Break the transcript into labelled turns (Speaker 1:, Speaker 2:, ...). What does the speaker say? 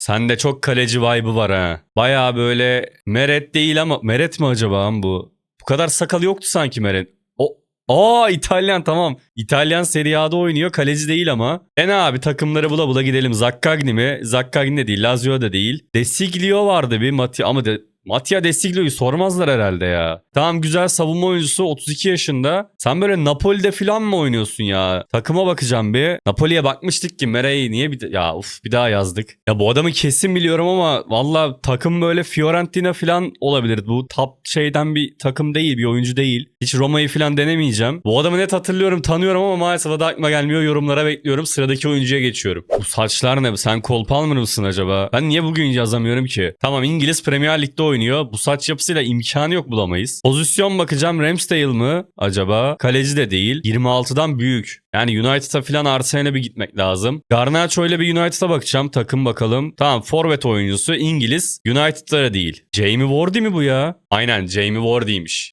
Speaker 1: Sende çok kaleci vibe'ı var ha. Baya böyle Meret değil ama Meret mi acaba bu? Bu kadar sakal yoktu sanki Meret. O Aa İtalyan tamam. İtalyan Serie A'da oynuyor. Kaleci değil ama. En abi takımları bula bula gidelim. Zaccagni mi? Zaccagni de değil. Lazio da değil. Desiglio vardı bir. Mati ama de, Mattia Desiglio'yu sormazlar herhalde ya. Tamam güzel savunma oyuncusu 32 yaşında. Sen böyle Napoli'de falan mı oynuyorsun ya? Takıma bakacağım bir. Napoli'ye bakmıştık ki Merey niye bir ya uf bir daha yazdık. Ya bu adamı kesin biliyorum ama valla takım böyle Fiorentina falan olabilir. Bu top şeyden bir takım değil bir oyuncu değil. Hiç Roma'yı falan denemeyeceğim. Bu adamı net hatırlıyorum tanıyorum ama maalesef adı aklıma gelmiyor. Yorumlara bekliyorum. Sıradaki oyuncuya geçiyorum. Bu saçlar ne? Sen Cole Palmer mısın acaba? Ben niye bugün yazamıyorum ki? Tamam İngiliz Premier Lig'de oynuyor. Bu saç yapısıyla imkanı yok bulamayız. Pozisyon bakacağım. Ramsdale mı acaba? Kaleci de değil. 26'dan büyük. Yani United'a falan Arsenal'e bir gitmek lazım. Garnacho ile bir United'a bakacağım. Takım bakalım. Tamam forvet oyuncusu İngiliz. United'lara değil. Jamie Vardy mi bu ya? Aynen Jamie Vardy'ymiş.